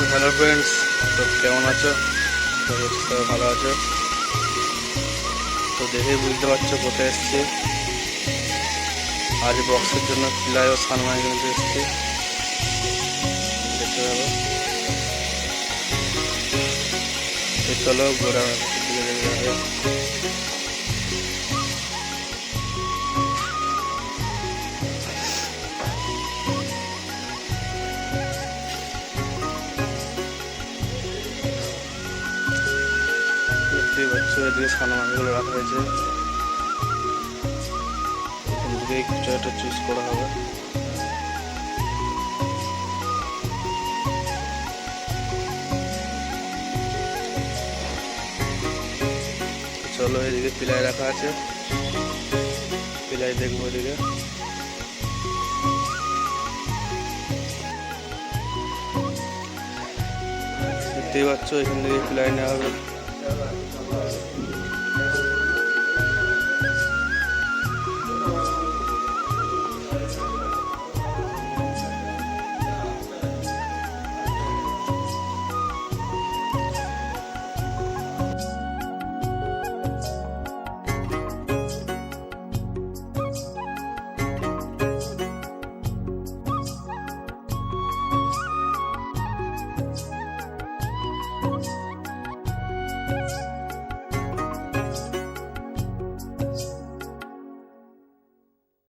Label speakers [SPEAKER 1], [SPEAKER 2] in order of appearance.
[SPEAKER 1] তো hello friends তো কেমন আছো? তো সবাই ভালো আছো? তো দেখেই বুঝতে পারছ কোথায় এসছি। আজ বক্সের জন্য পিলাই ও সানমাই কিনতে এসছি। দেখতে পাবো। চলো ঘোরা দিকে দেখতেই পাচ্ছ এদিকে সানমাইগুলো রাখা হয়েছে, এখান থেকে কিছু একটা চুজ করা হবে। চলো এদিকে পিলাই রাখা আছে। পিলাই দেখব এদিকে। দেখতেই পাচ্ছ, এখান থেকে পিলাই নেওয়া হবে। Música